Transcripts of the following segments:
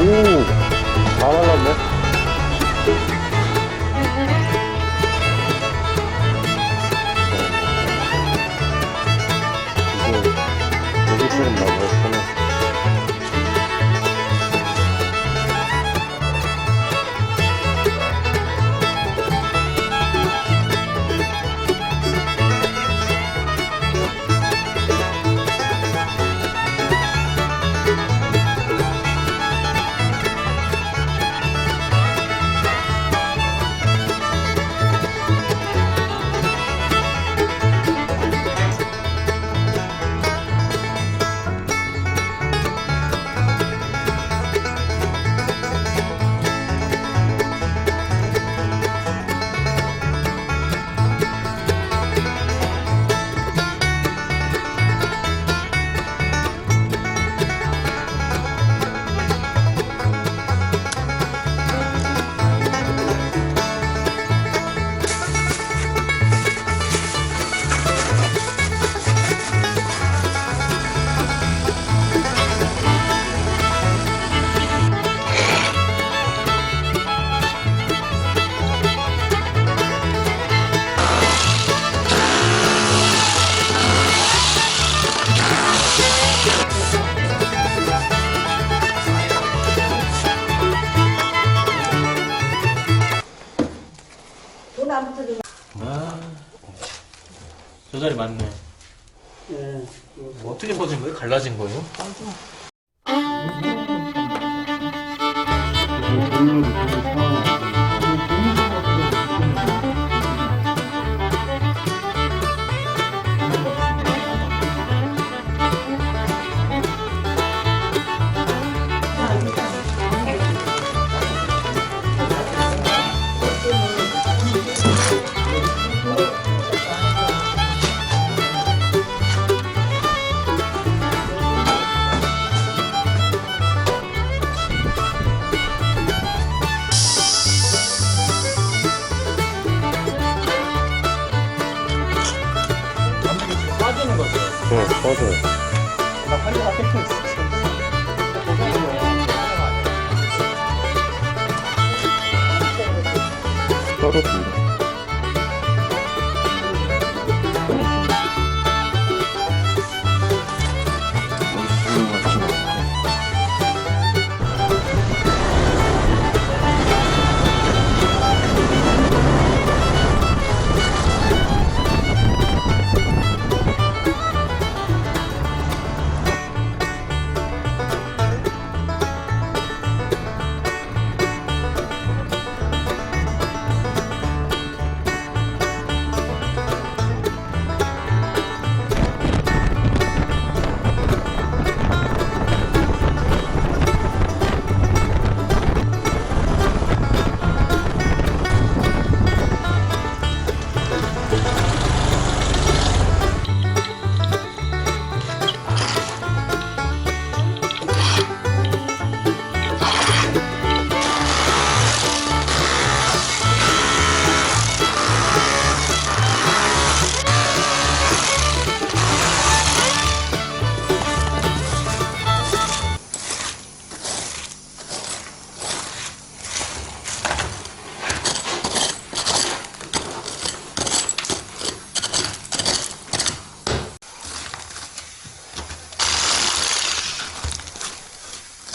오, 다 말랐네. 저 자리 맞네. 예. 뭐 어떻게 퍼진 거예요? 갈라진 거예요? 빠지 응, 맞아요. 나 환자가 뺏겨 있어. 떨어진다.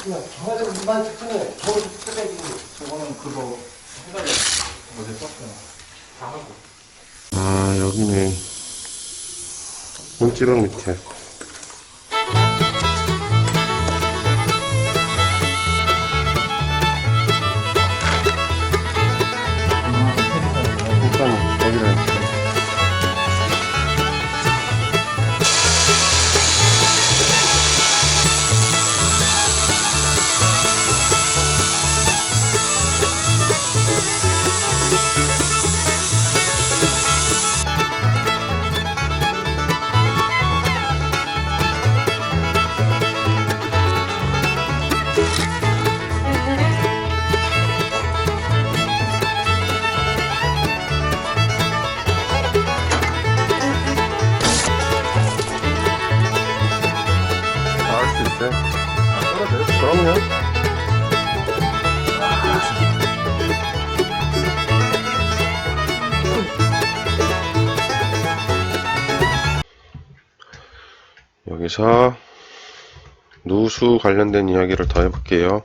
저거는 이만 특징에 저거 특징이 저거는 그거 헷갈려. 어제 썼구나. 다 하고. 아, 여기네. 문지방 밑에. 그러면? 여기서 누수 관련된 이야기를 더 해볼게요.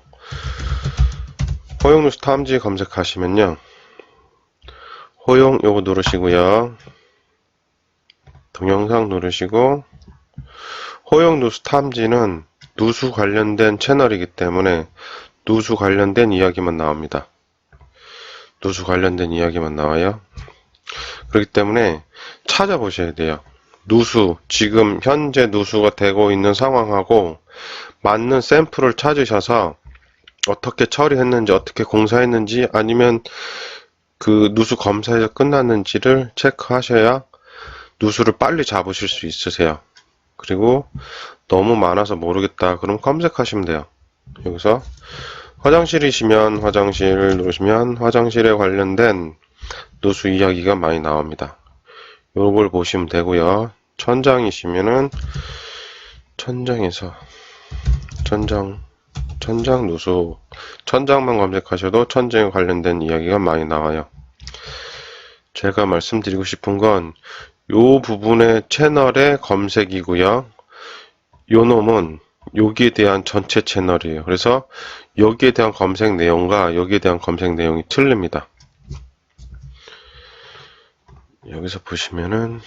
허용 누수 탐지 검색하시면요. 허용 요거 누르시고요. 동영상 누르시고 허용 누수 탐지는 누수 관련된 채널이기 때문에 누수 관련된 이야기만 나옵니다. 누수 관련된 이야기만 나와요. 그렇기 때문에 찾아보셔야 돼요. 누수, 지금 현재 누수가 되고 있는 상황하고 맞는 샘플을 찾으셔서 어떻게 처리했는지, 어떻게 공사했는지, 아니면 그 누수 검사에서 끝났는지를 체크하셔야 누수를 빨리 잡으실 수 있으세요. 그리고 너무 많아서 모르겠다. 그럼 검색하시면 돼요. 여기서 화장실이시면 화장실 누르시면 화장실에 관련된 누수 이야기가 많이 나옵니다. 요걸 보시면 되고요. 천장이시면은 천장에서 천장 천장 누수 천장만 검색하셔도 천장에 관련된 이야기가 많이 나와요. 제가 말씀드리고 싶은 건 요 부분의 채널의 검색이고요. 요 놈은 여기에 대한 전체 채널이에요. 그래서 여기에 대한 검색 내용과 여기에 대한 검색 내용이 틀립니다. 여기서 보시면은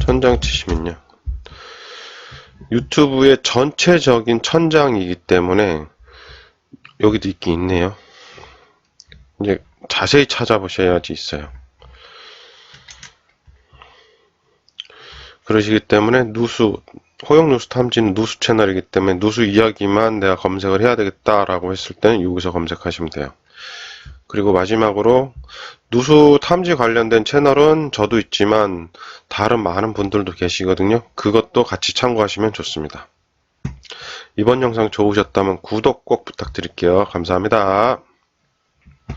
천장 치시면요. 유튜브의 전체적인 천장이기 때문에 여기도 있긴 있네요. 이제 자세히 찾아보셔야지 있어요. 그러시기 때문에 누수, 호용 누수 탐지는 누수 채널이기 때문에 누수 이야기만 내가 검색을 해야 되겠다라고 했을 때는 여기서 검색하시면 돼요. 그리고 마지막으로 누수 탐지 관련된 채널은 저도 있지만 다른 많은 분들도 계시거든요. 그것도 같이 참고하시면 좋습니다. 이번 영상 좋으셨다면 구독 꼭 부탁드릴게요. 감사합니다.